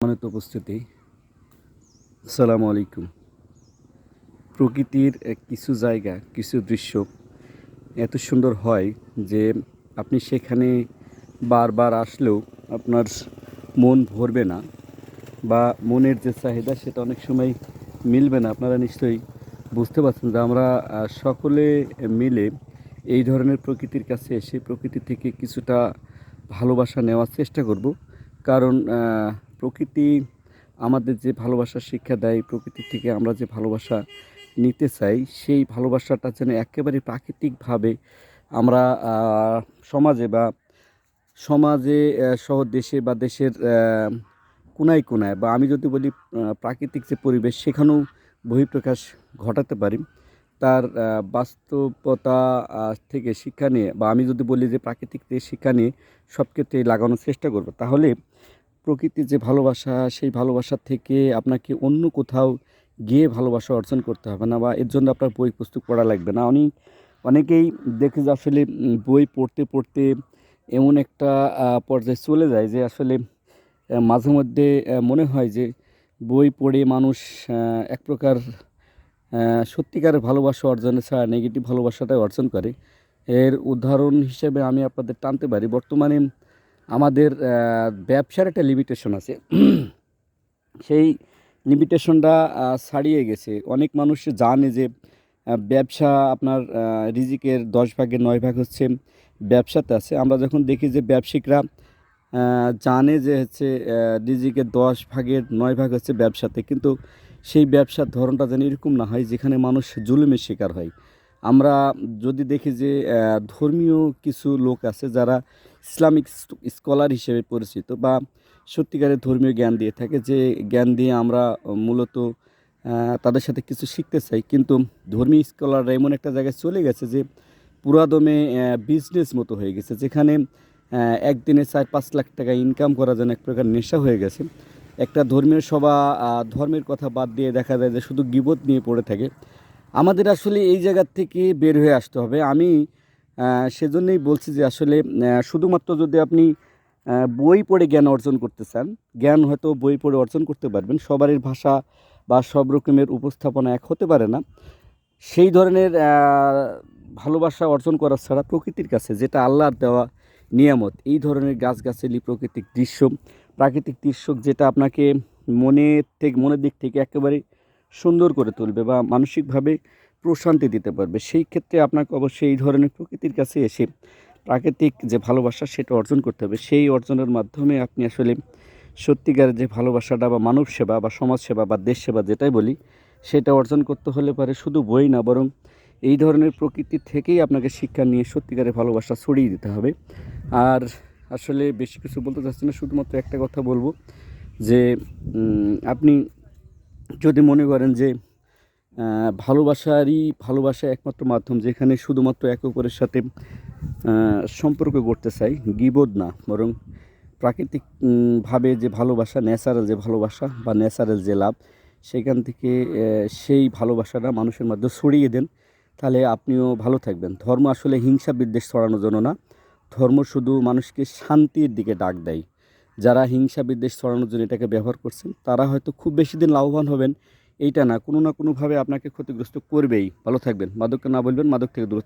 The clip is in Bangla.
সম্মানিত উপস্থিতি। আসসালামু আলাইকুম। প্রকৃতির কিছু জায়গা, কিছু দৃশ্য এত সুন্দর হয় যে আপনি সেখানে বারবার আসলেও আপনার মন ভরবে না বা মনের যে চাহিদা সেটা অনেক সময় মিলবে না। আপনারা নিশ্চয়ই বুঝতে পারছেন যে আমরা সকলে মিলে এই ধরনের প্রকৃতির কাছে এসে প্রকৃতি থেকে কিছুটা ভালোবাসা নেওয়ার চেষ্টা করব। কারণ প্রকৃতি আমাদের যে ভালোবাসার শিক্ষা দেয়, প্রকৃতি থেকে আমরা যে ভালোবাসা নিতে চাই, সেই ভালোবাসাটা যেন একেবারে প্রাকৃতিকভাবে আমরা সমাজে বা সমাজে সহ দেশে বা দেশের কোনায় কোনায় বা আমি যদি বলি প্রাকৃতিক যে পরিবেশ, সেখানেও বহিঃপ্রকাশ ঘটাতে পারি। তার বাস্তবতা থেকে শিক্ষা নিয়ে বা আমি যদি বলি যে প্রাকৃতিক থেকে শিক্ষা নিয়ে সব ক্ষেত্রে লাগানোর চেষ্টা করব, তাহলে প্রকৃতির যে ভালোবাসা, সেই ভালোবাসা থেকে আপনাকে অন্য কোথাও গিয়ে ভালোবাসা অর্জন করতে হবে না বা এর জন্য আপনার বই পুস্তক পড়া লাগবে না। অনেক, অনেকেই দেখে যে আসলে বই পড়তে পড়তে এমন একটা পর্যায়ে চলে যায় যে আসলে মাঝে মধ্যে মনে হয় যে বই পড়ে মানুষ এক প্রকার সত্যিকারের ভালোবাসা অর্জনের ছাড়া নেগেটিভ ভালোবাসাটাই অর্জন করে। এর উদাহরণ হিসেবে আমি আপনাদের টানতে পারি। বর্তমানে আমাদের ব্যবসার একটা লিমিটেশন আছে। সেই লিমিটেশনটা ছাড়িয়ে গেছে। অনেক মানুষ জানে যে ব্যবসা আপনার রিজিকের দশ ভাগের নয় ভাগ হচ্ছে ব্যবসাতে আছে। আমরা যখন দেখি যে ব্যবসায়িকরা জানে যে হচ্ছে রিজিকের দশ ভাগের নয় ভাগ হচ্ছে ব্যবসাতে, কিন্তু সেই ব্যবসার ধরনটা যেন এরকম না হয় যেখানে মানুষ জুলুমের শিকার হয়। আমরা যদি দেখি যে ধর্মীয় কিছু লোক আছে যারা ইসলামিক স্কলার হিসেবে পরিচিত বা সত্যিকারের ধর্মীয় জ্ঞান দিয়ে থাকে যে জ্ঞান দিয়ে আমরা মূলত তাদের সাথে কিছু শিখতে চাই। কিন্তু ধর্মীয় স্কলাররা এমন একটা জায়গায় চলে গেছে যে পুরাদমে বিজনেস মতো হয়ে গেছে, যেখানে একদিনে চার পাঁচ লাখ টাকা ইনকাম করা যেন এক প্রকার নেশা হয়ে গেছে। একটা ধর্মীয় সভা ধর্মের কথা বাদ দিয়ে দেখা যায় যে শুধু গিবত নিয়ে পড়ে থাকে। আমাদের আসলে এই জায়গার থেকে বের হয়ে আসতে হবে। আমি সেজন্যই বলছি যে আসলে শুধুমাত্র যদি আপনি বই পড়ে জ্ঞান অর্জন করতে চান, জ্ঞান হয়তো বই পড়ে অর্জন করতে পারবেন সবারই ভাষা বা সব রকমের উপস্থাপনা এক হতে পারে না। সেই ধরনের ভালোবাসা অর্জন করা ছাড়া প্রকৃতির কাছে যেটা আল্লাহর দেওয়া নিয়ামত, এই ধরনের গাছগাছালি প্রাকৃতিক দৃশ্য প্রাকৃতিক দৃশ্য যেটা আপনাকে মনে থেকে মনের দিক থেকে একেবারে সুন্দর করে তুলবে বা মানসিকভাবে প্রশান্তি দিতে পারবে। সেই ক্ষেত্রে আপনাকে অবশ্যই এই ধরনের প্রকৃতির কাছে এসে প্রাকৃতিক যে ভালোবাসা সেটা অর্জন করতে হবে। সেই অর্জনের মাধ্যমে আপনি আসলে সত্যিকারের যে ভালোবাসাটা বা মানব সেবা বা সমাজ সেবা বা দেশ সেবা যেটাই বলি, সেটা অর্জন করতে হলে পারে শুধু বই না, বরং এই ধরনের প্রকৃতি থেকেই আপনাকে শিক্ষা নিয়ে সত্যিকারের ভালোবাসা ছড়িয়ে দিতে হবে। আর আসলে বেশি কিছু বলতে চাচ্ছি না, শুধুমাত্র একটা কথা বলব যে আপনি যদি মনে করেন যে ভালোবাসারই ভালোবাসা একমাত্র মাধ্যম যেখানে শুধুমাত্র একে অপরের সাথে সম্পর্ক করতে চাই গিবোধ না, বরং প্রাকৃতিকভাবে যে ভালোবাসা ন্যাচারাল যে ভালোবাসা বা ন্যাচারাল যে লাভ, সেখান থেকে সেই ভালোবাসাটা মানুষের মধ্যে ছড়িয়ে দেন। তাহলে আপনিও ভালো থাকবেন। ধর্ম আসলে হিংসা বিদ্বেষ ছড়ানোর জন্য না। ধর্ম শুধু মানুষকে শান্তির দিকে ডাক দেয়। যারা হিংসা বিদ্বেষ ছড়ানোর জন্য এটাকে ব্যবহার করছেন, তারা হয়তো খুব বেশি দিন লাভবান হবেন। এইটা না, কোনো না কোনোভাবে আপনাকে ক্ষতিগ্রস্ত করবেই ভালো থাকবেন মাদককে না বলবেন, মাদক থেকে দূরে।